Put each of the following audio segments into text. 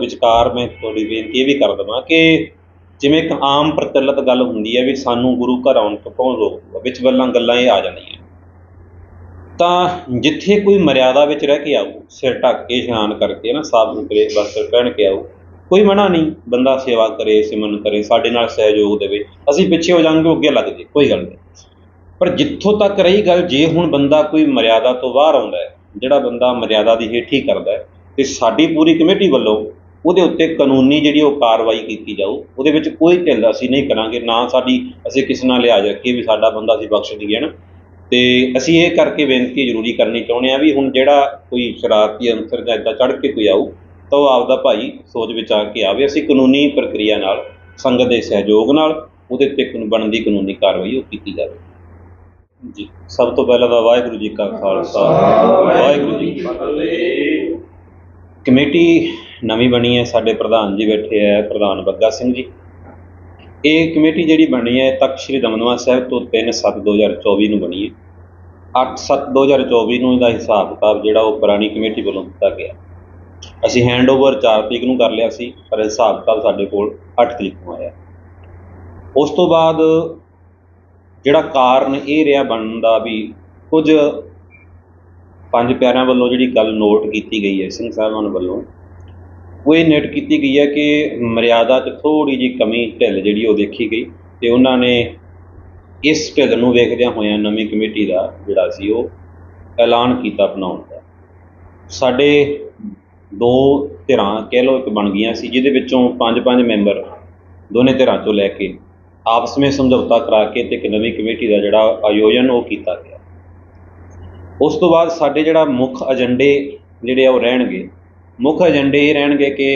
ਵਿਚਕਾਰ ਮੈਂ ਤੁਹਾਡੀ ਬੇਨਤੀ ਇਹ ਵੀ ਕਰ ਦਵਾਂ ਕਿ ਜਿਵੇਂ ਇੱਕ ਆਮ ਪ੍ਰਚਲਿਤ ਗੱਲ ਹੁੰਦੀ ਹੈ ਵੀ ਸਾਨੂੰ ਗੁਰੂ ਘਰ ਆਉਣ ਤੋਂ ਕੌਣ ਰੋਕੂਗਾ, ਵਿੱਚ ਵੱਲਾਂ ਗੱਲਾਂ ਇਹ ਆ ਜਾਂਦੀਆਂ। ਤਾਂ ਜਿੱਥੇ ਕੋਈ ਮਰਿਆਦਾ ਵਿੱਚ ਰਹਿ ਕੇ ਆਊ, ਸਿਰ ਢੱਕ ਕੇ ਇਸ਼ਨਾਨ ਕਰਕੇ ਨਾ ਸਾਫ਼ ਸੁਥਰੇ ਵਸਤਰ ਪਹਿਨ ਕੇ ਆਊ, ਕੋਈ ਮਨਾ ਨਹੀਂ, ਬੰਦਾ ਸੇਵਾ ਕਰੇ, ਸਿਮਰਨ ਕਰੇ, ਸਾਡੇ ਨਾਲ ਸਹਿਯੋਗ ਦੇਵੇ, ਅਸੀਂ ਪਿੱਛੇ ਹੋ ਜਾਵਾਂਗੇ, ਉਹ ਅੱਗੇ ਲੱਗ ਜੇ, ਕੋਈ ਗੱਲ ਨਹੀਂ। ਪਰ ਜਿੱਥੋਂ ਤੱਕ ਰਹੀ ਗੱਲ, ਜੇ ਹੁਣ ਬੰਦਾ ਕੋਈ ਮਰਿਆਦਾ ਤੋਂ ਬਾਹਰ ਆਉਂਦਾ ਹੈ, ਜਿਹੜਾ ਬੰਦਾ ਮਰਿਆਦਾ ਦੀ ਹੇਠੀ ਕਰਦਾ ਹੈ, ਤੇ ਸਾਡੀ ਪੂਰੀ ਕਮੇਟੀ ਵੱਲੋਂ ਉਹਦੇ ਉੱਤੇ ਕਾਨੂੰਨੀ ਜਿਹੜੀ ਉਹ ਕਾਰਵਾਈ ਕੀਤੀ ਜਾਊ ਉਹਦੇ ਵਿੱਚ ਕੋਈ ਢਿੱਲ ਅਸੀਂ ਨਹੀਂ ਕਰਾਂਗੇ ਨਾ ਸਾਡੀ ਅਸੀਂ ਕਿਸੇ ਨਾਲ ਲਿਹਾਜ਼ ਰੱਖੀਏ ਵੀ ਸਾਡਾ ਬੰਦਾ ਅਸੀਂ ਬਖਸ਼ ਦਈਏ ਨਾ ਤੇ ਅਸੀਂ ਇਹ ਕਰਕੇ ਬੇਨਤੀ ਜ਼ਰੂਰੀ ਕਰਨੀ ਚਾਹੁੰਦੇ ਆ ਵੀ ਹੁਣ ਜਿਹੜਾ ਕੋਈ ਸ਼ਰਾਰਤੀ ਅੰਸਰ ਜਾਂ ਇਦਾਂ ਚੜ੍ਹ ਕੇ ਕੋਈ ਆਊ ਤਾਂ ਉਹ ਆਪਦਾ ਭਾਈ ਸੋਚ ਵਿਚਾਰ ਕੇ ਆਵੇ ਅਸੀਂ ਕਾਨੂੰਨੀ ਪ੍ਰਕਿਰਿਆ ਨਾਲ ਸੰਗਤ ਦੇ ਸਹਿਯੋਗ ਨਾਲ ਉਹਦੇ ਕਾਨੂੰਨ ਬਣਦੀ ਕਾਨੂੰਨੀ ਕਾਰਵਾਈ ਉਹ ਕੀਤੀ ਜਾਵੇ। ਜੀ ਸਭ ਤੋਂ ਪਹਿਲਾਂ ਤਾਂ ਵਾਹਿਗੁਰੂ ਜੀ ਕਾ ਖਾਲਸਾ ਵਾਹਿਗੁਰੂ ਜੀ ਕੀ ਫਤਿਹ। ਕਮੇਟੀ ਨਵੀਂ ਬਣੀ ਹੈ, ਸਾਡੇ ਪ੍ਰਧਾਨ ਜੀ ਬੈਠੇ ਹੈ, ਪ੍ਰਧਾਨ ਬੱਗਾ ਸਿੰਘ ਜੀ। ਇਹ ਕਮੇਟੀ ਜਿਹੜੀ ਬਣੀ ਹੈ ਤਖਤ ਸ੍ਰੀ ਦਮਦਮਾ ਸਾਹਿਬ ਤੋਂ 3/7/2024 ਨੂੰ ਬਣੀ ਹੈ। 8/7/2024 ਨੂੰ ਇਹਦਾ ਹਿਸਾਬ ਕਿਤਾਬ ਜਿਹੜਾ ਉਹ ਪੁਰਾਣੀ ਕਮੇਟੀ ਵੱਲੋਂ ਦਿੱਤਾ ਗਿਆ। ਅਸੀਂ ਹੈਂਡਓਵਰ 4 ਤਰੀਕ ਨੂੰ ਕਰ ਲਿਆ ਸੀ, ਪਰ ਹਿਸਾਬ ਕਿਤਾਬ ਸਾਡੇ ਕੋਲ 8 ਤਰੀਕ ਨੂੰ ਆਇਆ। ਉਸ ਤੋਂ ਬਾਅਦ ਜਿਹੜਾ ਕਾਰਨ ਇਹ ਰਿਹਾ ਬਣਨ ਦਾ ਵੀ ਕੁਝ ਪੰਜ ਪਿਆਰਿਆਂ ਵੱਲੋਂ ਜਿਹੜੀ ਗੱਲ ਨੋਟ ਕੀਤੀ ਗਈ ਹੈ, ਸਿੰਘ ਸਾਹਿਬਾਨ ਵੱਲੋਂ ਉਹ ਇਹ ਨੋਟ ਕੀਤੀ ਗਈ ਹੈ ਕਿ ਮਰਿਆਦਾ 'ਚ ਥੋੜੀ ਜਿਹੀ ਕਮੀ ਢਿੱਲ ਜਿਹੜੀ ਉਹ ਦੇਖੀ ਗਈ ਤੇ ਉਹਨਾਂ ਨੇ ਇਸ ਢਿੱਲ ਨੂੰ ਵੇਖਦਿਆਂ ਹੋਇਆਂ ਨਵੀਂ ਕਮੇਟੀ ਦਾ ਜਿਹੜਾ ਸੀ ਉਹ ਐਲਾਨ ਕੀਤਾ ਬਣਾਉਣ ਦਾ। ਸਾਡੇ ਦੋ ਧਿਰਾਂ ਕਹਿ ਲਓ ਇੱਕ ਬਣ ਗਈਆਂ ਸੀ, ਜਿਹਦੇ ਵਿੱਚੋਂ ਪੰਜ ਪੰਜ ਮੈਂਬਰ ਦੋਨੇ ਧਿਰਾਂ ਚੋਂ ਲੈ ਕੇ ਆਪਸ ਵਿੱਚ ਸਮਝੌਤਾ ਕਰਾ ਕੇ ਤੇ ਇੱਕ ਨਵੀਂ ਕਮੇਟੀ ਦਾ ਜਿਹੜਾ ਆਯੋਜਨ ਉਹ ਕੀਤਾ ਗਿਆ। ਉਸ ਤੋਂ ਬਾਅਦ ਸਾਡੇ ਜਿਹੜਾ ਮੁੱਖ ਏਜੰਡੇ ਜਿਹੜੇ ਆ ਉਹ ਰਹਿਣਗੇ। ਮੁੱਖ ਏਜੰਡੇ ਇਹ ਰਹਿਣਗੇ ਕਿ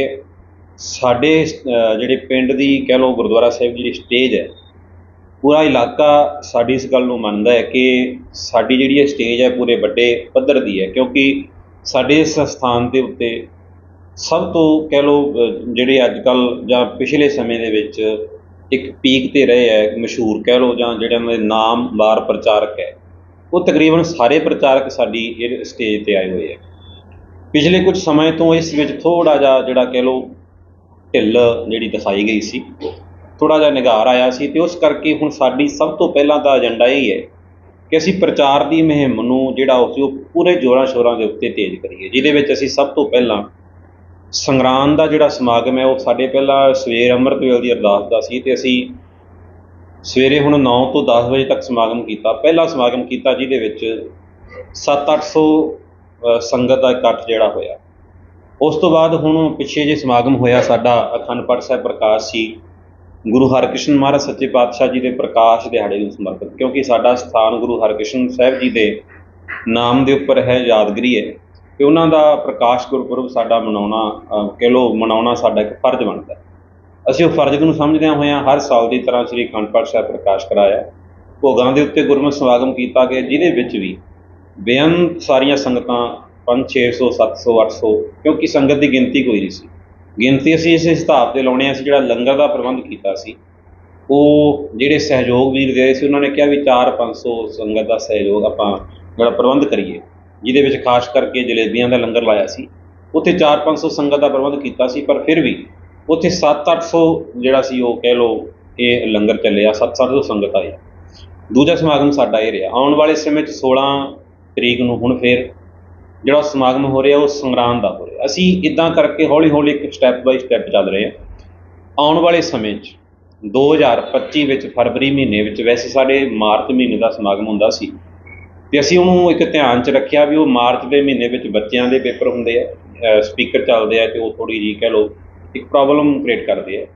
ਸਾਡੇ ਜਿਹੜੇ ਪਿੰਡ ਦੀ ਕਹਿ ਲਓ ਗੁਰਦੁਆਰਾ ਸਾਹਿਬ ਜਿਹੜੀ ਸਟੇਜ ਹੈ, ਪੂਰਾ ਇਲਾਕਾ ਸਾਡੀ ਇਸ ਗੱਲ ਨੂੰ ਮੰਨਦਾ ਹੈ ਕਿ ਸਾਡੀ ਜਿਹੜੀ ਇਹ ਸਟੇਜ ਹੈ ਪੂਰੇ ਵੱਡੇ ਪੱਧਰ ਦੀ ਹੈ, ਕਿਉਂਕਿ ਸਾਡੇ ਇਸ ਸਥਾਨ ਦੇ ਉੱਤੇ ਸਭ ਤੋਂ ਕਹਿ ਲਓ ਜਿਹੜੇ ਅੱਜ ਕੱਲ ਜਾਂ ਪਿਛਲੇ ਸਮੇਂ ਦੇ ਵਿੱਚ ਇੱਕ ਪੀਕ ਤੇ ਰਹੇ ਹੈ, ਮਸ਼ਹੂਰ ਕਹਿ ਲਓ ਜਾਂ ਜਿਹੜੇ ਉਹਨਾਂ ਦੇ ਨਾਮਵਾਰ ਪ੍ਰਚਾਰਕ ਹੈ, ਉਹ ਤਕਰੀਬਨ ਸਾਰੇ ਪ੍ਰਚਾਰਕ ਸਾਡੀ ਇਹ ਸਟੇਜ ਤੇ ਆਏ ਹੋਏ ਹੈ। ਪਿਛਲੇ ਕੁਝ ਸਮੇਂ ਤੋਂ ਇਸ ਵਿੱਚ ਥੋੜਾ ਜਿਹਾ ਜਿਹੜਾ ਕਹਿ ਲਓ ਢਿੱਲ ਜਿਹੜੀ ਦਿਖਾਈ ਗਈ ਸੀ ਥੋੜਾ ਜਿਹਾ ਨਿਗਾਰ ਆਇਆ ਸੀ ਤੇ ਉਸ ਕਰਕੇ ਹੁਣ ਸਾਡੀ ਸਭ ਤੋਂ ਪਹਿਲਾਂ ਦਾ ਏਜੰਡਾ ਇਹ ਹੈ ਕਿ ਅਸੀਂ ਪ੍ਰਚਾਰ ਦੀ ਮੁਹਿੰਮ ਨੂੰ ਜਿਹੜਾ ਉਸ ਉਹ ਪੂਰੇ ਜੋਰਾਂ ਸ਼ੋਰਾਂ ਦੇ ਉੱਤੇ ਤੇਜ਼ ਕਰੀਏ, ਜਿਹਦੇ ਵਿੱਚ ਅਸੀਂ ਸਭ ਤੋਂ ਪਹਿਲਾਂ ਸੰਗਰਾਂਦ ਦਾ ਜਿਹੜਾ ਸਮਾਗਮ ਹੈ ਉਹ ਸਾਡੇ ਪਹਿਲਾਂ ਸਵੇਰ ਅੰਮ੍ਰਿਤ ਵੇਲੇ ਦੀ ਅਰਦਾਸ ਦਾ ਸੀ ਤੇ ਅਸੀਂ ਸਵੇਰੇ ਹੁਣ 9 ਤੋਂ 10 ਵਜੇ ਤੱਕ ਸਮਾਗਮ ਕੀਤਾ, ਪਹਿਲਾ ਸਮਾਗਮ ਕੀਤਾ ਜਿਹਦੇ ਵਿੱਚ 7-800 ਸੰਗਤ ਦਾ ਇਕੱਠ ਜਿਹੜਾ ਹੋਇਆ। ਉਸ ਤੋਂ ਬਾਅਦ ਹੁਣ ਪਿੱਛੇ ਜੇ ਸਮਾਗਮ ਹੋਇਆ ਸਾਡਾ, ਅਖੰਡ ਪਾਠ ਸਾਹਿਬ ਪ੍ਰਕਾਸ਼ ਸੀ। ਗੁਰੂ ਹਰਕ੍ਰਿਸ਼ਨ ਮਹਾਰਾਜ ਸੱਚੇ ਪਾਤਸ਼ਾਹ ਜੀ ਦੇ ਪ੍ਰਕਾਸ਼ ਦਿਹਾੜੇ ਨੂੰ ਸਮਰਪਿਤ, ਕਿਉਂਕਿ ਸਾਡਾ ਸਥਾਨ ਗੁਰੂ ਹਰਕ੍ਰਿਸ਼ਨ ਸਾਹਿਬ ਜੀ ਦੇ ਨਾਮ ਦੇ ਉੱਪਰ ਹੈ, ਯਾਦਗਰੀ ਹੈ। ਤੇ ਉਹਨਾਂ ਦਾ ਪ੍ਰਕਾਸ਼ ਗੁਰਪੁਰਬ ਸਾਡਾ ਮਨਾਉਣਾ ਕਹਿ ਲਓ ਮਨਾਉਣਾ ਸਾਡਾ ਇੱਕ ਫਰਜ਼ ਬਣਦਾ ਅਸੀਂ ਉਹ ਫਰਜ਼ ਨੂੰ ਸਮਝਦਿਆਂ ਹੋਇਆਂ ਹਰ ਸਾਲ ਦੀ ਤਰ੍ਹਾਂ ਸ੍ਰੀ ਅਖੰਡ ਪਾਠ ਸਾਹਿਬ ਪ੍ਰਕਾਸ਼ ਕਰਾਇਆ। ਭੋਗਾਂ ਦੇ ਉੱਤੇ ਗੁਰਮਤਿ ਸਮਾਗਮ ਕੀਤਾ ਗਿਆ, ਜਿਹਦੇ ਵਿੱਚ ਵੀ ਬੇਅੰਤ ਸਾਰੀਆਂ ਸੰਗਤਾਂ 5 600 700 800 ਕਿਉਂਕਿ ਸੰਗਤ ਦੀ ਗਿਣਤੀ ਕੋਈ ਨਹੀਂ ਸੀ। ਗਿਣਤੀ ਅਸੀਂ ਇਸ ਹਿਸਾਬ ਤੇ ਲਾਉਣੇ ਆ, ਅਸੀਂ ਜਿਹੜਾ ਲੰਗਰ ਦਾ ਪ੍ਰਬੰਧ ਕੀਤਾ ਸੀ, ਉਹ ਜਿਹੜੇ ਸਹਿਯੋਗ ਵੀਰ ਦੇ ਰਹੇ ਸੀ, ਉਹਨਾਂ ਨੇ ਕਿਹਾ ਵੀ 4 500 ਸੰਗਤ ਦਾ ਸਹਿਯੋਗ ਆਪਾਂ ਜਿਹੜਾ ਪ੍ਰਬੰਧ ਕਰੀਏ, ਜਿਹਦੇ ਵਿੱਚ ਖਾਸ ਕਰਕੇ ਜਲੇਬੀਆਂ ਦਾ ਲੰਗਰ ਲਾਇਆ ਸੀ। ਉੱਥੇ 4-500 ਸੰਗਤ ਦਾ ਪ੍ਰਬੰਧ ਕੀਤਾ ਸੀ, ਪਰ ਫਿਰ ਵੀ ਉੱਥੇ 7-800 ਜਿਹੜਾ ਸੀ, ਉਹ ਕਹਿ ਲਓ ਇਹ ਲੰਗਰ ਚੱਲਿਆ 7-800 ਸੰਗਤ ਆਈ। ਦੂਜਾ ਸਮਾਗਮ ਸਾਡਾ ਇਹ ਰਿਹਾ। ਆਉਣ ਵਾਲੇ ਸਮੇਂ 'ਚ 16 ਤਰੀਕ ਨੂੰ ਹੁਣ ਫਿਰ ਜਿਹੜਾ ਸਮਾਗਮ ਹੋ ਰਿਹਾ ਉਹ ਸੰਗਰਾਂਦ ਦਾ ਹੋ ਰਿਹਾ। ਅਸੀਂ ਇਦਾਂ ਕਰਕੇ ਹੌਲੀ-ਹੌਲੀ ਇੱਕ ਸਟੈਪ ਬਾਈ ਸਟੈਪ ਚੱਲ ਰਹੇ ਹਾਂ। ਆਉਣ ਵਾਲੇ ਸਮੇਂ 'ਚ 2025 ਵਿੱਚ ਫਰਵਰੀ ਮਹੀਨੇ ਵਿੱਚ ਵੈਸੇ ਸਾਡੇ ਮਾਰਚ ਮਹੀਨੇ ਦਾ ਸਮਾਗਮ ਹੁੰਦਾ ਸੀ। ਤੇ ਅਸੀਂ ਉਹਨੂੰ ਇੱਕ ਧਿਆਨ 'ਚ ਰੱਖਿਆ ਵੀ ਉਹ ਮਾਰਚ ਦੇ ਮਹੀਨੇ ਵਿੱਚ ਬੱਚਿਆਂ ਦੇ ਪੇਪਰ ਹੁੰਦੇ ਆ ਸਪੀਕਰ ਚੱਲਦੇ ਆ ਤੇ ਉਹ ਥੋੜੀ ਜੀ ਕਹਿ ਲਓ ਇੱਕ ਪ੍ਰੋਬਲਮ ਕ੍ਰੀਏਟ ਕਰਦੇ ਆ।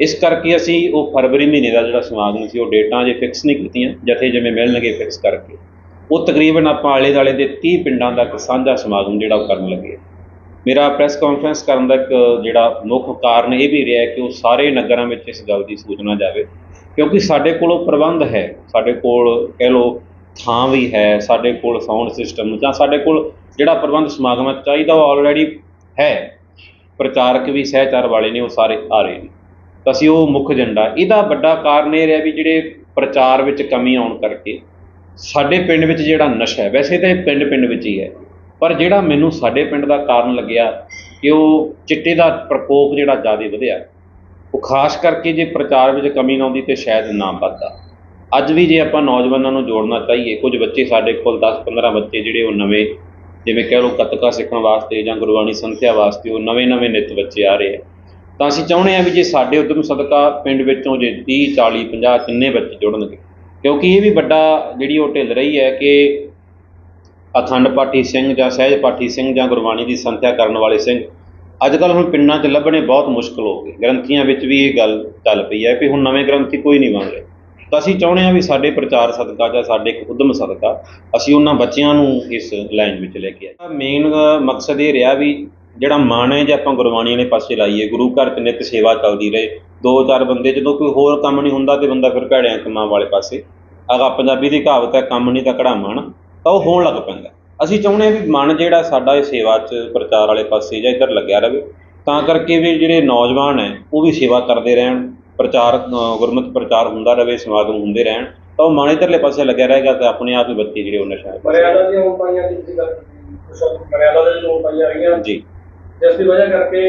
ਇਸ ਕਰਕੇ ਅਸੀਂ ਉਹ ਫਰਵਰੀ ਮਹੀਨੇ ਦਾ ਜਿਹੜਾ ਸਮਾਗਮ ਸੀ, ਉਹ ਡੇਟਾਂ ਜੇ ਫਿਕਸ ਨਹੀਂ ਕੀਤੀਆਂ, ਜਥੇ ਜਿਵੇਂ ਮਿਲਣਗੇ ਫਿਕਸ ਕਰਕੇ। ਉਹ ਤਕਰੀਬਨ ਆਪਾਂ ਆਲੇ ਦਾਲੇ ਦੇ 30 ਪਿੰਡਾਂ ਦਾ ਇੱਕ ਸਾਂਝਾ ਸਮਾਗਮ ਜਿਹੜਾ ਉਹ ਕਰਨ ਲੱਗੇ ਮੇਰਾ ਪ੍ਰੈਸ ਕਾਨਫਰੰਸ ਕਰਨ ਦਾ ਇੱਕ ਜਿਹੜਾ ਮੁੱਖ ਕਾਰਨ ਇਹ ਵੀ ਰਿਹਾ ਕਿ ਉਹ ਸਾਰੇ ਨਗਰਾਂ ਵਿੱਚ ਇਸ ਗੱਲ ਦੀ ਸੂਚਨਾ ਜਾਵੇ। ਕਿਉਂਕਿ ਸਾਡੇ ਕੋਲ ਉਹ ਪ੍ਰਬੰਧ ਹੈ, ਸਾਡੇ ਕੋਲ ਕਹਿ ਲਓ ਥਾਂ ਵੀ ਹੈ, ਸਾਡੇ ਕੋਲ ਸਾਊਂਡ ਸਿਸਟਮ ਜਾਂ ਸਾਡੇ ਕੋਲ ਜਿਹੜਾ ਪ੍ਰਬੰਧ ਸਮਾਗਮ 'ਚ ਚਾਹੀਦਾ ਉਹ ਆਲਰੇਡੀ ਹੈ। ਪ੍ਰਚਾਰਕ ਵੀ, ਸਹਿਚਾਰ ਵਾਲੇ ਨੇ ਉਹ ਸਾਰੇ ਆ ਰਹੇ ਨੇ। ਤਾਂ ਅਸੀਂ ਉਹ ਮੁੱਖ ਏਜੰਡਾ ਇਹਦਾ ਵੱਡਾ ਕਾਰਨ ਇਹ ਰਿਹਾ ਵੀ ਜਿਹੜੇ ਪ੍ਰਚਾਰ ਵਿੱਚ ਕਮੀ ਆਉਣ ਕਰਕੇ ਸਾਡੇ ਪਿੰਡ ਵਿੱਚ ਜਿਹੜਾ ਨਸ਼ਾ ਹੈ, ਵੈਸੇ ਤਾਂ ਇਹ ਪਿੰਡ ਪਿੰਡ ਵਿੱਚ ਹੀ ਹੈ, ਪਰ ਜਿਹੜਾ ਮੈਨੂੰ ਸਾਡੇ ਪਿੰਡ ਦਾ ਕਾਰਨ ਲੱਗਿਆ ਕਿ ਉਹ ਚਿੱਟੇ ਦਾ ਪ੍ਰਕੋਪ ਜਿਹੜਾ ਜ਼ਿਆਦਾ ਵਧਿਆ, ਉਹ ਖਾਸ ਕਰਕੇ ਜੇ ਪ੍ਰਚਾਰ ਵਿੱਚ ਕਮੀ ਨਾ ਆਉਂਦੀ ਤੇ ਸ਼ਾਇਦ ਨਾ ਵੱਧਦਾ। ਅੱਜ ਵੀ ਜੇ ਆਪਾਂ ਨੌਜਵਾਨਾਂ ਨੂੰ ਜੋੜਨਾ ਚਾਹੀਏ, ਕੁਝ ਬੱਚੇ ਸਾਡੇ ਕੋਲ 10-15 ਬੱਚੇ ਜਿਹੜੇ ਉਹ ਨਵੇਂ, ਜਿਵੇਂ ਕਹਿ ਲਓ ਗੱਤਕਾ ਸਿੱਖਣ ਵਾਸਤੇ ਜਾਂ ਗੁਰਬਾਣੀ ਸੰਥਿਆ ਵਾਸਤੇ ਉਹ ਨਵੇਂ-ਨਵੇਂ ਨਿੱਤ ਬੱਚੇ ਆ ਰਹੇ ਆ, ਤਾਂ ਅਸੀਂ ਚਾਹੁੰਦੇ ਹਾਂ ਵੀ ਜੇ ਸਾਡੇ ਉਦਮ ਸਦਕਾ ਪਿੰਡ ਵਿੱਚੋਂ ਜੇ 30 40 50 ਕਿੰਨੇ ਬੱਚੇ ਜੁੜਨਗੇ ਕਿਉਂਕਿ ਇਹ ਵੀ ਵੱਡਾ ਜਿਹੜੀ ਉਹ ਢਿੱਲ ਰਹੀ ਹੈ ਕਿ ਅਖੰਡ ਪਾਠੀ ਸਿੰਘ ਜਾਂ ਸਹਿਜ ਪਾਠੀ ਸਿੰਘ ਜਾਂ ਗੁਰਬਾਣੀ ਦੀ ਸੰਥਿਆ ਕਰਨ ਵਾਲੇ ਸਿੰਘ ਅੱਜ ਕੱਲ੍ਹ ਹੁਣ ਪਿੰਡਾਂ 'ਚ ਲੱਭਣੇ ਬਹੁਤ ਮੁਸ਼ਕਲ ਹੋ ਗਏ। ਗ੍ਰੰਥੀਆਂ ਵਿੱਚ ਵੀ ਇਹ ਗੱਲ ਚੱਲ ਪਈ ਹੈ ਕਿ ਹੁਣ ਨਵੇਂ ਗ੍ਰੰਥੀ ਕੋਈ ਨਹੀਂ ਬਣ ਰਹੇ। ਤਾਂ ਅਸੀਂ ਚਾਹੁੰਦੇ ਹਾਂ ਵੀ ਸਾਡੇ ਪ੍ਰਚਾਰ ਸਦਕਾ ਜਾਂ ਸਾਡੇ ਇੱਕ ਉਦਮ ਸਦਕਾ ਅਸੀਂ ਉਹਨਾਂ ਬੱਚਿਆਂ ਨੂੰ ਇਸ ਲਾਈਨ ਵਿੱਚ ਲੈ ਕੇ ਆਏ ਮੇਨ ਮਕਸਦ ਇਹ ਰਿਹਾ ਵੀ ਜਿਹੜਾ ਮਨ ਹੈ ਜੇ ਆਪਾਂ ਗੁਰਬਾਣੀ ਵਾਲੇ ਪਾਸੇ ਲਾਈਏ ਗੁਰੂ ਘਰ 'ਚ ਨਿੱਤ ਸੇਵਾ ਚੱਲਦੀ ਰਹੇ ਦੋ ਚਾਰ ਬੰਦੇ ਜਦੋਂ ਕੋਈ ਹੋਰ ਕੰਮ ਨਹੀਂ ਹੁੰਦਾ ਤੇ ਬੰਦਾ ਫਿਰ ਭੈੜਿਆਂ ਕੰਮਾਂ ਵਾਲੇ ਪਾਸੇ ਆਗਾ ਪੰਜਾਬੀ ਦੀ ਕਹਾਵਤ ਹੈ ਕੰਮ ਨਹੀਂ ਤਾਂ ਕਢਾਵਾਂ ਨਾ ਤਾਂ ਉਹ ਹੋਣ ਲੱਗ ਪੈਂਦਾ। ਅਸੀਂ ਚਾਹੁੰਦੇ ਹਾਂ ਵੀ ਮਨ ਜਿਹੜਾ ਸਾਡਾ ਇਹ ਸੇਵਾ 'ਚ ਪ੍ਰਚਾਰ ਵਾਲੇ ਪਾਸੇ ਜਾਂ ਇੱਧਰ ਲੱਗਿਆ ਰਹੇ ਤਾਂ ਕਰਕੇ ਵੀ ਜਿਹੜੇ ਨੌਜਵਾਨ ਹੈ ਉਹ ਵੀ ਸੇਵਾ ਕਰਦੇ ਰਹਿਣ ਪ੍ਰਚਾਰ ਗੁਰਮਤਿ ਪ੍ਰਚਾਰ ਹੁੰਦਾ ਰਹੇ ਸਮਾਗਮ ਹੁੰਦੇ ਰਹਿਣ ਤਾਂ ਉਹ ਮਨ ਇੱਧਰਲੇ ਪਾਸੇ ਲੱਗਿਆ ਰਹੇਗਾ ਤੇ ਆਪਣੇ ਆਪ ਹੀ ਬੱਚੇ ਜਿਹੜੇ ਉਹ ਨਸ਼ਾ ਮਰਿਆਦਾ ਦੀਆਂ ਉਪਾਈਆਂ ਦੀ ਗੱਲ ਮਰਿਆਦਾ ਦੇ ਵਿੱਚ ਉਪਾਈਆਂ ਰਹੀਆਂ। ਜੀ। ਜਿਸ ਦੀ ਵਜ੍ਹਾ ਕਰਕੇ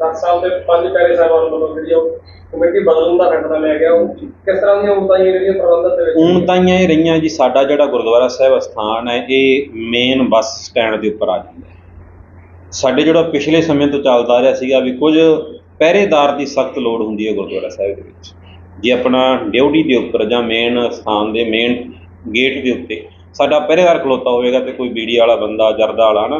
10 ਸਾਲ ਦੇ ਪੰਜ ਪਿਆਰੇ ਸਾਹਿਬਾਨ ਵੱਲੋਂ ਜਿਹੜੀ ਉਹ ਕਮੇਟੀ ਬਦਲਣ ਦਾ ਫੈਸਲਾ ਲਿਆ ਗਿਆ। ਉਹ ਕਿਸ ਤਰ੍ਹਾਂ ਦੀਆਂ ਉਪਾਈਆਂ ਜਿਹੜੀਆਂ ਪ੍ਰਬੰਧਕ ਦੇ ਵਿੱਚ ਹੁਣ ਇਹ ਰਹੀਆਂ ਜੀ, ਸਾਡਾ ਜਿਹੜਾ ਗੁਰਦੁਆਰਾ ਸਾਹਿਬ ਸਥਾਨ ਹੈ, ਇਹ ਮੇਨ ਬੱਸ ਸਟੈਂਡ ਦੇ ਉੱਪਰ ਆ ਜਾਂਦਾ ਹੈ। ਸਾਡੇ ਜਿਹੜਾ ਪਿਛਲੇ ਸਮੇਂ ਤੋਂ ਚੱਲਦਾ ਆ ਰਿਹਾ ਸੀਗਾ ਵੀ ਕੁਝ ਪਹਿਰੇਦਾਰ ਦੀ ਸਖਤ ਲੋੜ ਹੁੰਦੀ ਹੈ ਗੁਰਦੁਆਰਾ ਸਾਹਿਬ ਦੇ ਵਿੱਚ। ਜੇ ਆਪਣਾ ਡਿਊਟੀ ਦੇ ਉੱਪਰ ਜਾਂ ਮੇਨ ਸਥਾਨ ਦੇ ਮੇਨ ਗੇਟ ਦੇ ਉੱਤੇ ਸਾਡਾ ਪਹਿਰੇਦਾਰ ਖਲੋਤਾ ਹੋਵੇਗਾ ਤੇ ਕੋਈ ਬੀੜੀ ਵਾਲਾ ਬੰਦਾ, ਜਰਦਾ ਵਾਲਾ ਨਾ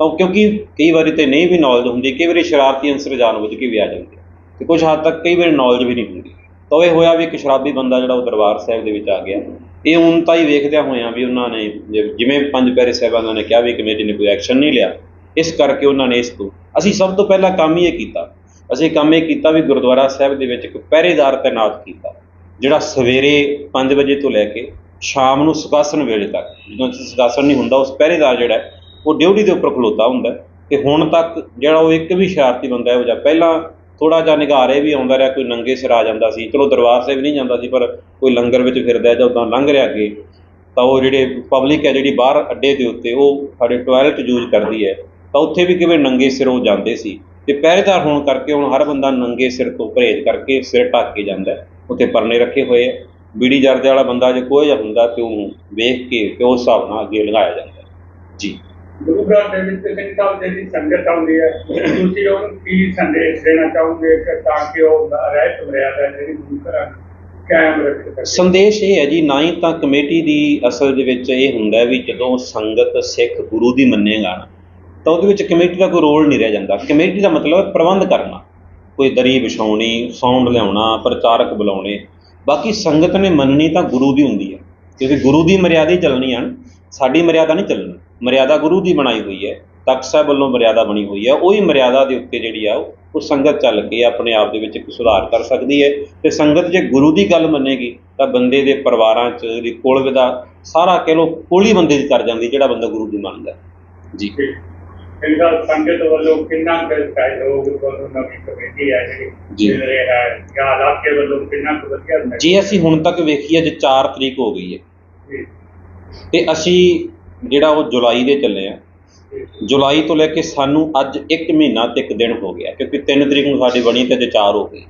ਤਾਂ ਕਿਉਂਕਿ ਕਈ ਵਾਰੀ ਤੇ ਨਹੀਂ ਵੀ ਨੌਲੇਜ ਹੁੰਦੀ, ਕਈ ਵਾਰੀ ਸ਼ਰਾਰਤੀ ਅੰਸਰ ਜਾਣਬੁੱਝ ਕੇ ਵੀ ਆ ਜਾਂਦੇ ਆ। ਤੇ ਕੁਝ ਹੱਦ ਤੱਕ ਕਈ ਵਾਰੀ ਨੌਲੇਜ ਵੀ ਨਹੀਂ ਹੁੰਦੀ। ਤਾਂ ਇਹ ਹੋਇਆ ਵੀ ਇੱਕ ਸ਼ਰਾਬੀ ਬੰਦਾ ਜਿਹੜਾ ਉਹ ਦਰਬਾਰ ਸਾਹਿਬ ਦੇ ਵਿੱਚ ਆ ਗਿਆ। ਇਹ ਹੁਣ ਤਾਂ ਹੀ ਵੇਖਦਿਆਂ ਹੋਇਆਂ ਵੀ ਉਹਨਾਂ ਨੇ ਜਿਵੇਂ ਪੰਜ ਪਿਆਰੇ ਸਾਹਿਬਾਨਾਂ ਨੇ ਕਿਹਾ ਵੀ ਕਮੇਟੀ ਨੇ ਕੋਈ ਐਕਸ਼ਨ ਨਹੀਂ ਲਿਆ, ਇਸ ਕਰਕੇ ਉਹਨਾਂ ਨੇ ਇਸ ਤੋਂ ਅਸੀਂ ਸਭ ਤੋਂ ਪਹਿਲਾਂ ਕੰਮ ਹੀ ਇਹ ਕੀਤਾ। ਅਸੀਂ ਕੰਮ ਇਹ ਕੀਤਾ ਵੀ ਗੁਰਦੁਆਰਾ ਸਾਹਿਬ ਦੇ ਵਿੱਚ ਇੱਕ ਪਹਿਰੇਦਾਰ ਤਾਇਨਾਤ ਕੀਤਾ, ਜਿਹੜਾ ਸਵੇਰੇ 5 ਵਜੇ ਤੋਂ ਲੈ ਕੇ ਸ਼ਾਮ ਨੂੰ ਸੁਖਾਸਨ ਵੇਲੇ ਤੱਕ ਜਦੋਂ ਸੁਖਾਸਨ ਨਹੀਂ ਹੁੰਦਾ, ਉਸ ਪਹਿਰੇਦਾਰ ਜਿਹੜਾ ਉਹ ਡਿਊਟੀ ਦੇ ਉੱਪਰ ਖਲੋਤਾ ਹੁੰਦਾ ਹੈ ਤੇ ਹੁਣ ਤੱਕ ਜਿਹੜਾ ਉਹ ਇੱਕ ਵੀ ਸ਼ਰਾਰਤੀ ਬੰਦਾ ਇਹੋ ਜਿਹਾ ਪਹਿਲਾਂ ਥੋੜਾ ਜਿਹਾ ਨਿਗਾਰੇ ਵੀ ਆਉਂਦਾ ਰਿਹਾ, ਕੋਈ ਨੰਗੇ ਸਿਰ ਆ ਜਾਂਦਾ ਸੀ, ਚਲੋ ਦਰਬਾਰ ਸਾਹਿਬ ਨਹੀਂ ਜਾਂਦਾ ਸੀ, ਪਰ ਕੋਈ ਲੰਗਰ ਵਿੱਚ ਫਿਰਦਾ ਜਾਂ ਉਦਾਂ ਲੰਘ ਰਿਹਾ ਅੱਗੇ, ਤਾਂ ਉਹ ਜਿਹੜੇ ਪਬਲਿਕ ਹੈ, ਜਿਹੜੀ ਬਾਹਰ ਅੱਡੇ ਦੇ ਉੱਤੇ, ਉਹ ਸਾਡੇ ਟਾਇਲਟ ਯੂਜ਼ ਕਰਦੀ ਹੈ, ਤਾਂ ਉੱਥੇ ਵੀ ਕਿਵੇਂ ਨੰਗੇ ਸਿਰ ਉਹ ਜਾਂਦੇ ਸੀ। ਤੇ ਪਹਿਰੇਦਾਰ ਹੋਣ ਕਰਕੇ ਹੁਣ ਹਰ ਬੰਦਾ ਨੰਗੇ ਸਿਰ ਤੋਂ ਪਰਹੇਜ਼ ਕਰਕੇ ਸਿਰ ਢੱਕ ਕੇ ਜਾਂਦਾ ਉੱਥੇ ਪਰਨੇ ਰੱਖੇ ਹੋਏ ਹੈ। ਬੀੜੀ ਜਰਦੇ ਵਾਲਾ ਬੰਦਾ ਜੇ ਕੋਈ ਜਿਹਾ ਹੁੰਦਾ, ਤੇ ਉਹਨੂੰ ਵੇਖ ਕੇ ਤੇ ਉਸ ਹਿਸਾਬ ਨਾਲ ਅੱਗੇ ਲੰਘਾਇਆ ਜਾਂਦਾ ਜੀ। ਗੁਰੂ ਘਰ ਦੇ ਵਿੱਚ ਸਿੱਖ ਧਰਮ ਦੇ ਦੀ ਸੰਗਤ ਆਉਂਦੀ ਹੈ ਤੁਸੀਂ ਉਹਨੂੰ ਕੀ ਸੰਦੇਸ਼ ਦੇਣਾ ਚਾਹੋਗੇ ਕਿ ਤਾਂ ਕਿ ਉਹ ਰਹਿਤ ਮਰਿਆਦਾ ਜਿਹੜੀ ਗੁਰੂ ਘਰਾਂ ਕਾਇਮ ਰੱਖ ਸਕੇ? ਸੰਦੇਸ਼ ਇਹ ਹੈ ਜੀ ਨਾ ਹੀ ਤਾਂ ਕਮੇਟੀ ਦੀ ਅਸਲ ਦੇ ਵਿੱਚ ਇਹ ਹੁੰਦਾ ਵੀ ਜਦੋਂ ਸੰਗਤ ਸਿੱਖ ਗੁਰੂ ਦੀ ਮੰਨੇਗਾ ਨਾ ਤਾਂ ਉਹਦੇ ਵਿੱਚ ਕਮੇਟੀ ਦਾ ਕੋਈ ਰੋਲ ਨਹੀਂ ਰਹਿ ਜਾਂਦਾ। ਕਮੇਟੀ ਦਾ ਮਤਲਬ ਪ੍ਰਬੰਧ ਕਰਨਾ। ਕੋਈ ਦਰੀ ਵਿਛਾਉਣੀ ਸਾਊਂਡ ਲਿਆਉਣਾ ਪ੍ਰਚਾਰਕ ਬੁਲਾਉਣੇ। ਬਾਕੀ ਸੰਗਤ ਨੇ ਮੰਨਣੀ ਤਾਂ ਗੁਰੂ ਦੀ ਹੁੰਦੀ ਹੈ। ਕਿਉਂਕਿ ਗੁਰੂ ਦੀ ਮਰਿਆਦਾ ਹੀ ਚੱਲਣੀ ਆ ਨਾ, ਸਾਡੀ ਮਰਿਆਦਾ ਨਹੀਂ ਚੱਲਣੀ। ਮਰਿਆਦਾ ਗੁਰੂ ਦੀ ਬਣਾਈ ਹੋਈ ਹੈ ਤਖਤ ਸਾਹਿਬ ਵੱਲੋਂ ਮਰਿਆਦਾ ਬਣੀ ਹੋਈ ਹੈ ਉਹੀ ਮਰਿਆਦਾ ਦੇ ਉੱਤੇ ਜਿਹੜੀ ਆ ਉਹ ਸੰਗਤ ਚੱਲ ਕੇ ਆਪਣੇ ਆਪ ਦੇ ਵਿੱਚ ਇੱਕ ਸੁਧਾਰ ਕਰ ਸਕਦੀ ਹੈ ਤੇ ਸੰਗਤ ਜੇ ਗੁਰੂ ਦੀ ਗੱਲ ਮੰਨੇਗੀ ਤਾਂ ਬੰਦੇ ਦੇ ਪਰਿਵਾਰਾਂ 'ਚ ਦੀ ਕੁਲ ਦਾ ਸਾਰਾ ਕਹਿ ਲਓ ਕੁਲ ਹੀ ਬੰਦੇ ਦੀ ਕਰ ਜਾਂਦੀ ਜਿਹੜਾ ਬੰਦਾ ਗੁਰੂ ਦੀ ਮੰਨਦਾ ਹੈ। ਜੀ ਇਹਦਾ ਸੰਗਤ ਵੱਲੋਂ ਕਿੰਨਾ ਕੁ ਸਹਿਯੋਗ ਵੱਲੋਂ ਨਵੀਂ ਕਮੇਟੀ ਹੈ ਜੀ। ਜਿਹੜੀ ਹੈ ਜਾਂ ਇਲਾਕੇ ਵੱਲੋਂ ਕਿੰਨਾ ਕੁ ਵਧੀਆ ਜੇ ਅਸੀਂ ਹੁਣ ਤੱਕ ਵੇਖੀਏ ਜੇ 4 ਤਰੀਕ ਹੋ ਗਈ ਹੈ ਤੇ ਅਸੀਂ ਜਿਹੜਾ ਉਹ ਜੁਲਾਈ ਦੇ ਚੱਲੇ ਆ। ਜੁਲਾਈ ਤੋਂ ਲੈ ਕੇ ਸਾਨੂੰ ਅੱਜ 1 ਮਹੀਨਾ ਤੇ 1 ਦਿਨ ਹੋ ਗਿਆ, ਕਿਉਂਕਿ 3 ਤਰੀਕ ਨੂੰ ਸਾਡੀ ਬਣੀ ਤੇ ਅੱਜ 4 ਹੋ ਗਈ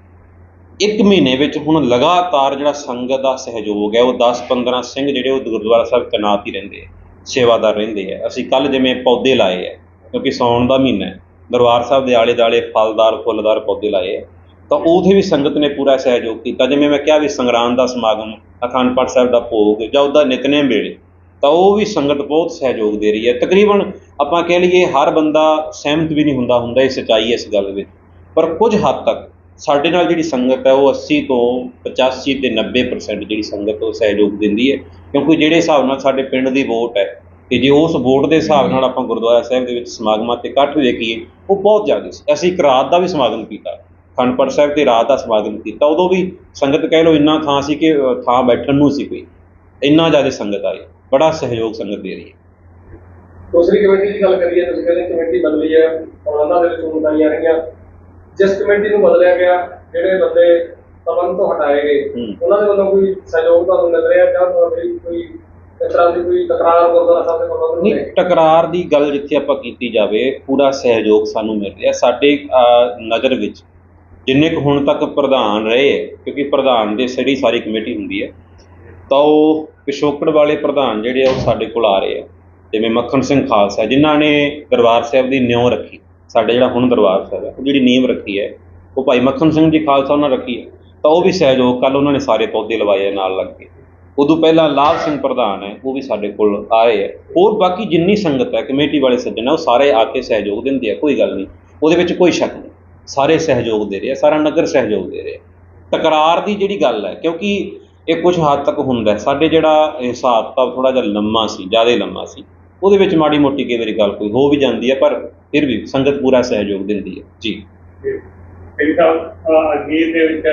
ਇੱਕ ਮਹੀਨੇ ਵਿੱਚ ਹੁਣ ਲਗਾਤਾਰ ਜਿਹੜਾ ਸੰਗਤ ਦਾ ਸਹਿਯੋਗ ਹੈ, ਉਹ 10-15 ਸਿੰਘ ਜਿਹੜੇ ਉਹ ਗੁਰਦੁਆਰਾ ਸਾਹਿਬ ਤੈਨਾਤ ਹੀ ਰਹਿੰਦੇ ਆ, ਸੇਵਾਦਾਰ ਰਹਿੰਦੇ ਆ। ਅਸੀਂ ਕੱਲ ਜਿਵੇਂ ਪੌਦੇ ਲਾਏ ਆ, ਕਿਉਂਕਿ ਸਾਉਣ ਦਾ ਮਹੀਨਾ ਹੈ, ਦਰਬਾਰ ਸਾਹਿਬ ਦੇ ਆਲੇ ਦੁਆਲੇ ਫਲਦਾਰ, ਫੁੱਲਦਾਰ ਪੌਦੇ ਲਾਏ ਆ, ਤਾਂ ਉਥੇ ਵੀ ਸੰਗਤ ਨੇ ਪੂਰਾ ਸਹਿਯੋਗ ਕੀਤਾ। ਜਿਵੇਂ ਮੈਂ ਕਿਹਾ ਵੀ ਸੰਗਰਾਂਦ ਦਾ ਸਮਾਗਮ, ਅਖੰਡ ਪਾਠ ਸਾਹਿਬ ਦਾ ਭੋਗ ਜਾਂ ਉਹਦਾ ਨਿਤਨੇਮ ਵੇਲੇ ਤਾਂ ਉਹ ਵੀ ਸੰਗਤ ਬਹੁਤ ਸਹਿਯੋਗ ਦੇ ਰਹੀ ਹੈ। ਤਕਰੀਬਨ ਆਪਾਂ ਕਹਿ ਲਈਏ ਹਰ ਬੰਦਾ ਸਹਿਮਤ ਵੀ ਨਹੀਂ ਹੁੰਦਾ ਹੁੰਦਾ ਇਹ ਸੱਚਾਈ ਇਸ ਗੱਲ ਵਿੱਚ। ਪਰ ਕੁਝ ਹੱਦ ਤੱਕ ਸਾਡੇ ਨਾਲ ਜਿਹੜੀ ਸੰਗਤ ਹੈ ਉਹ 80 ਤੋਂ 85 ਤੇ 90% ਜਿਹੜੀ ਸੰਗਤ ਉਹ ਸਹਿਯੋਗ ਦਿੰਦੀ ਹੈ। ਕਿਉਂਕਿ ਜਿਹੜੇ ਹਿਸਾਬ ਨਾਲ ਸਾਡੇ ਪਿੰਡ ਦੀ ਵੋਟ ਹੈ ਤੇ ਜੇ ਉਸ ਵੋਟ ਦੇ ਹਿਸਾਬ ਨਾਲ ਆਪਾਂ ਗੁਰਦੁਆਰਾ ਸਾਹਿਬ ਦੇ ਵਿੱਚ ਸਮਾਗਮਾਂ ਤੇ ਇਕੱਠ ਵੇਖੀਏ ਉਹ ਬਹੁਤ ਜ਼ਿਆਦਾ ਸੀ। ਅਸੀਂ ਇੱਕ ਰਾਤ ਦਾ ਵੀ ਸਮਾਗਮ ਕੀਤਾ। ਖੰਡਪੜ ਸਾਹਿਬ ਤੇ ਰਾਤ ਦਾ ਸਮਾਗਮ ਕੀਤਾ। ਉਦੋਂ ਵੀ ਸੰਗਤ ਕਹਿ ਲਓ ਇੰਨਾ ਥਾਂ ਸੀ ਕਿ ਥਾਂ ਬੈਠਣ ਨੂੰ ਸੀ ਕੋਈ। ਇੰਨਾ ਜ਼ਿਆਦਾ ਸੰਗਤ ਆਈ। ਬੜਾ ਸਹਿਯੋਗ ਸੰਗਤ ਦੇ ਰਹੀ ਹੈ ਦੂਸਰੀ ਕਮੇਟੀ ਦੀ ਗੱਲ ਕਰੀਏ ਤੁਸੀਂ ਕਹਿੰਦੇ ਕਮੇਟੀ ਬਦਲੀ ਹੈ ਉਹਨਾਂ ਦੇ ਵਿੱਚ ਉਮਦਾਈਆਂ ਰਹੀਆਂ ਜਿਸ ਕਮੇਟੀ ਨੂੰ ਬਦਲਿਆ ਗਿਆ ਜਿਹੜੇ ਬੰਦੇ ਤਮਨ ਤੋਂ ਹਟਾਏ ਗਏ। ਉਹਨਾਂ ਦੇ ਵੱਲੋਂ ਕੋਈ ਸਹਿਯੋਗ ਤੁਹਾਨੂੰ ਮਿਲ ਰਿਹਾ ਜਾਂ ਤੁਹਾਡੀ ਕੋਈ ਇਸ ਤਰ੍ਹਾਂ ਦੀ ਕੋਈ ਤਕਰਾਰ ਗੁਰਦੁਆਰਾ ਸਾਹਿਬ ਦੇ ਨੂੰ ਨਹੀਂ? ਟਕਰਾਰ ਦੀ ਗੱਲ ਜਿੱਥੇ ਆਪਾਂ ਕੀਤੀ ਜਾਵੇ ਪੂਰਾ ਸਹਿਯੋਗ ਸਾਨੂੰ ਮਿਲ ਰਿਹਾ ਸਾਡੇ ਨਜ਼ਰ ਵਿੱਚ ਜਿੰਨੇ ਕੁ ਹੁਣ ਤੱਕ ਪ੍ਰਧਾਨ ਰਹੇ ਕਿਉਂਕਿ ਪ੍ਰਧਾਨ ਦੇ ਸਿਰ ਹੀ ਸਾਰੀ ਕਮੇਟੀ ਹੁੰਦੀ ਹੈ ਤਾਂ ਉਹ ਪਿਛੋਕੜ ਵਾਲੇ ਪ੍ਰਧਾਨ ਜਿਹੜੇ ਆ ਉਹ ਸਾਡੇ ਕੋਲ ਆ ਰਹੇ ਆ। ਜਿਵੇਂ ਮੱਖਣ ਸਿੰਘ ਖਾਲਸਾ, ਜਿਨ੍ਹਾਂ ਨੇ ਦਰਬਾਰ ਸਾਹਿਬ ਦੀ ਨਿਉ ਰੱਖੀ। ਸਾਡੇ ਜਿਹੜਾ ਹੁਣ ਦਰਬਾਰ ਸਾਹਿਬ ਹੈ ਉਹ ਜਿਹੜੀ ਨੀਂਵ ਰੱਖੀ ਹੈ, ਉਹ ਭਾਈ ਮੱਖਣ ਸਿੰਘ ਜੀ ਖਾਲਸਾ ਉਹਨਾਂ ਰੱਖੀ ਹੈ। ਤਾਂ ਉਹ ਵੀ ਸਹਿਯੋਗ ਕੱਲ ਉਹਨਾਂ ਨੇ ਸਾਰੇ ਪੌਦੇ ਲਵਾਏ ਆ ਨਾਲ ਲੱਗ ਕੇ। ਉਦੋਂ ਪਹਿਲਾਂ ਲਾਲ ਸਿੰਘ ਪ੍ਰਧਾਨ ਹੈ, ਉਹ ਵੀ ਸਾਡੇ ਕੋਲ ਆਏ ਹੈ ਹੋਰ ਬਾਕੀ ਜਿੰਨੀ ਸੰਗਤ ਹੈ, ਕਮੇਟੀ ਵਾਲੇ ਸੱਜਣ ਹੈ, ਉਹ ਸਾਰੇ ਆ ਕੇ ਸਹਿਯੋਗ ਦਿੰਦੇ ਆ, ਕੋਈ ਗੱਲ ਨਹੀਂ। ਉਹਦੇ ਵਿੱਚ ਕੋਈ ਸ਼ੱਕ ਨਹੀਂ। ਸਾਰੇ ਸਹਿਯੋਗ ਦੇ ਰਹੇ ਆ, ਸਾਰਾ ਨਗਰ ਸਹਿਯੋਗ ਦੇ ਰਿਹਾ। ਟਕਰਾਰ ਦੀ ਜਿਹੜੀ ਗੱਲ ਹੈ, ਕਿਉਂਕਿ ਇਹ ਕੁਝ ਹੱਦ ਤੱਕ ਹੁੰਦਾ। ਸਾਡੇ ਜਿਹੜਾ ਹਿਸਾਬ ਕਿਤਾਬ ਥੋੜਾ ਜਿਹਾ ਲੰਮਾ ਸੀ ਜ਼ਿਆਦਾ ਲੰਮਾ ਸੀ ਉਹਦੇ ਵਿੱਚ ਮਾੜੀ ਮੋਟੀ ਕਈ ਵਾਰੀ ਗੱਲ ਕੋਈ ਹੋ ਵੀ ਜਾਂਦੀ ਹੈ ਪਰ ਫਿਰ ਵੀ ਸੰਗਤ ਪੂਰਾ ਸਹਿਯੋਗ ਦਿੰਦੀ ਹੈ। ਜੀ। ਅਜੀਤ ਦੇ ਵਿੱਚ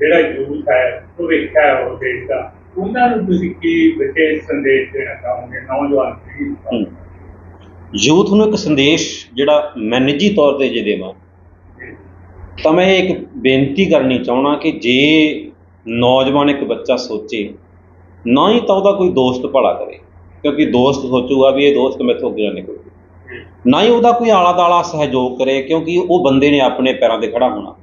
ਜਿਹੜਾ ਯੂਥ ਹੈ ਉਹ ਵੇਖਿਆ ਹੈ ਉਹ ਦੇਸ਼ ਦਾ। ਉਹਨਾਂ ਨੂੰ ਤੁਸੀਂ ਕੀ ਵਿਸ਼ੇਸ਼ ਸੰਦੇਸ਼ ਦੇਣਾ ਚਾਹੋਗੇ ਨੌਜਵਾਨ ਪੀੜ੍ਹੀ। ਯੂਥ ਨੂੰ ਇੱਕ ਸੰਦੇਸ਼ ਜਿਹੜਾ ਮੈਂ ਨਿੱਜੀ ਤੌਰ ਤੇ ਜੇ ਦੇਵਾਂ ਤਾਂ ਮੈਂ ਇੱਕ ਬੇਨਤੀ ਕਰਨੀ ਚਾਹਣਾ ਕਿ ਜੇ ਨੌਜਵਾਨ ਇੱਕ ਬੱਚਾ ਸੋਚੇ, ਨਾ ਹੀ ਤਾਂ ਉਹਦਾ ਕੋਈ ਦੋਸਤ ਭਲਾ ਕਰੇ, ਕਿਉਂਕਿ ਦੋਸਤ ਸੋਚੂਗਾ ਵੀ ਇਹ ਦੋਸਤ ਮੈਥੋਂ ਅੱਗੇ ਨਾ ਨਿਕਲ। ਨਾ ਹੀ ਉਹਦਾ ਕੋਈ ਆਲਾ ਦਾਲਾ ਸਹਿਯੋਗ ਕਰੇ, ਕਿਉਂਕਿ ਉਹ ਬੰਦੇ ਨੇ ਆਪਣੇ ਪੈਰਾਂ ਤੇ ਖੜਾ ਹੋਣਾ।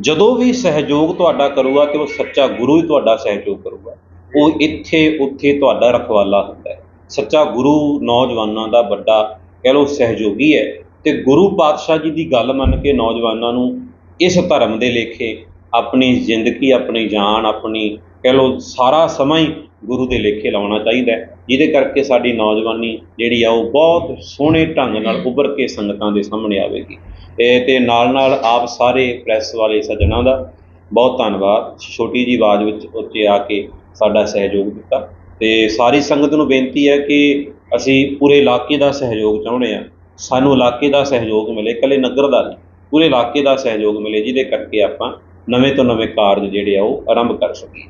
ਜਦੋਂ ਵੀ ਸਹਿਯੋਗ ਤੁਹਾਡਾ ਕਰੂਗਾ ਤੇ ਉਹ ਸੱਚਾ ਗੁਰੂ ਹੀ ਤੁਹਾਡਾ ਸਹਿਯੋਗ ਕਰੂਗਾ, ਉਹ ਇੱਥੇ ਉੱਥੇ ਤੁਹਾਡਾ ਰਖਵਾਲਾ ਹੁੰਦਾ ਹੈ। ਸੱਚਾ ਗੁਰੂ ਨੌਜਵਾਨਾਂ ਦਾ ਵੱਡਾ ਕਹਿ ਲਓ ਸਹਿਯੋਗੀ ਹੈ। ਤੇ ਗੁਰੂ ਪਾਤਸ਼ਾਹ ਜੀ ਦੀ ਗੱਲ ਮੰਨ ਕੇ ਨੌਜਵਾਨਾਂ ਨੂੰ ਇਸ ਧਰਮ ਦੇ ਲੇਖੇ ਆਪਣੀ ਜ਼ਿੰਦਗੀ, ਆਪਣੀ ਜਾਨ, ਆਪਣੀ ਕਹਿ ਲਓ ਸਾਰਾ ਸਮਾਂ ਹੀ ਗੁਰੂ ਦੇ ਲੇਖੇ ਲਾਉਣਾ ਚਾਹੀਦਾ ਜਿਹਦੇ ਕਰਕੇ ਸਾਡੀ ਨੌਜਵਾਨੀ ਜਿਹੜੀ ਆ ਉਹ ਬਹੁਤ ਸੋਹਣੇ ਢੰਗ ਨਾਲ ਉੱਭਰ ਕੇ ਸੰਗਤਾਂ ਦੇ ਸਾਹਮਣੇ ਆਵੇਗੀ। ਇਹ ਤੇ ਨਾਲ ਨਾਲ ਆਪ ਸਾਰੇ ਪ੍ਰੈਸ ਵਾਲੇ ਸੱਜਣਾਂ ਦਾ ਬਹੁਤ ਧੰਨਵਾਦ। ਛੋਟੀ ਜੀ ਆਵਾਜ਼ ਵਿੱਚ ਉੱਤੇ ਆ ਕੇ ਸਾਡਾ ਸਹਿਯੋਗ ਦਿੱਤਾ। ਤੇ ਸਾਰੀ ਸੰਗਤ ਨੂੰ ਬੇਨਤੀ ਹੈ ਕਿ ਅਸੀਂ ਪੂਰੇ ਇਲਾਕੇ ਦਾ ਸਹਿਯੋਗ ਚਾਹੁੰਦੇ ਹਾਂ। ਸਾਨੂੰ ਇਲਾਕੇ ਦਾ ਸਹਿਯੋਗ ਮਿਲੇ, ਇਕੱਲੇ ਨਗਰ ਦਾ ਨਹੀਂ, ਪੂਰੇ ਇਲਾਕੇ ਦਾ ਸਹਿਯੋਗ ਮਿਲੇ, ਜਿਹਦੇ ਕਰਕੇ ਆਪਾਂ ਨਵੇਂ ਤੋਂ ਨਵੇਂ ਕਾਰਜ ਜਿਹੜੇ ਆ ਉਹ ਆਰੰਭ ਕਰ ਸਕੀਏ।